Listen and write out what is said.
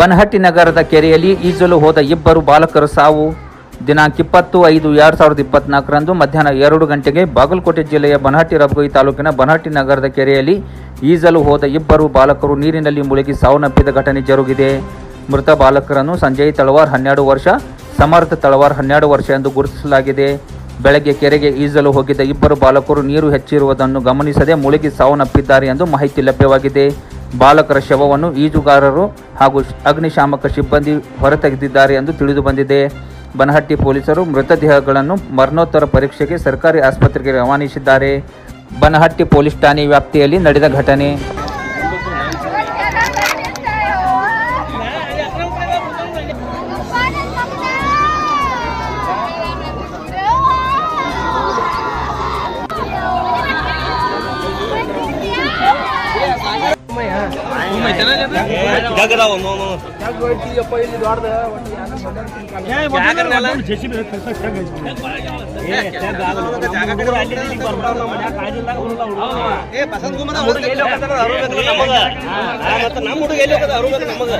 ಬನಹಟ್ಟಿ ನಗರದ ಕೆರೆಯಲ್ಲಿ ಈಜಲು ಹೋದ ಇಬ್ಬರು ಬಾಲಕರು ಸಾವು. ದಿನಾಂಕ ಇಪ್ಪತ್ತು ಐದು ಎರಡು ಸಾವಿರದ ಇಪ್ಪತ್ನಾಲ್ಕರಂದು ಮಧ್ಯಾಹ್ನ ಎರಡು ಗಂಟೆಗೆ ಬಾಗಲಕೋಟೆ ಜಿಲ್ಲೆಯ ಬನಹಟ್ಟಿ ರಬಗೈ ತಾಲೂಕಿನ ಬನಹಟ್ಟಿ ನಗರದ ಕೆರೆಯಲ್ಲಿ ಈಜಲು ಹೋದ ಇಬ್ಬರು ಬಾಲಕರು ನೀರಿನಲ್ಲಿ ಮುಳುಗಿ ಸಾವನ್ನಪ್ಪಿದ ಘಟನೆ ಜರುಗಿದೆ. ಮೃತ ಬಾಲಕರನ್ನು ಸಂಜಯ್ ತಳವಾರ್ ಹನ್ನೆರಡು ವರ್ಷ, ಸಮರ್ಥ ತಳವಾರ್ ಹನ್ನೆರಡು ವರ್ಷ ಎಂದು ಗುರುತಿಸಲಾಗಿದೆ. ಬೆಳಗ್ಗೆ ಕೆರೆಗೆ ಈಜಲು ಹೋಗಿದ್ದ ಇಬ್ಬರು ಬಾಲಕರು ನೀರು ಹೆಚ್ಚಿರುವುದನ್ನು ಗಮನಿಸದೆ ಮುಳುಗಿ ಸಾವನ್ನಪ್ಪಿದ್ದಾರೆ ಎಂದು ಮಾಹಿತಿ ಲಭ್ಯವಾಗಿದೆ. ಬಾಲಕರ ಶವವನ್ನು ಈಜುಗಾರರು ಹಾಗೂ ಅಗ್ನಿಶಾಮಕ ಸಿಬ್ಬಂದಿ ಹೊರತೆಗೆದಿದ್ದಾರೆ ಎಂದು ತಿಳಿದು ಬಂದಿದೆ. ಬನಹಟ್ಟಿ ಪೊಲೀಸರು ಮೃತದೇಹಗಳನ್ನು ಮರಣೋತ್ತರ ಪರೀಕ್ಷೆಗೆ ಸರ್ಕಾರಿ ಆಸ್ಪತ್ರೆಗೆ ರವಾನಿಸಿದ್ದಾರೆ. ಬನಹಟ್ಟಿ ಪೊಲೀಸ್ ಠಾಣೆ ವ್ಯಾಪ್ತಿಯಲ್ಲಿ ನಡೆದ ಘಟನೆ. ನಮ್ಮ ಹುಡುಗ ಎಲ್ಲಿ ಹೋಗದ ನಮಗ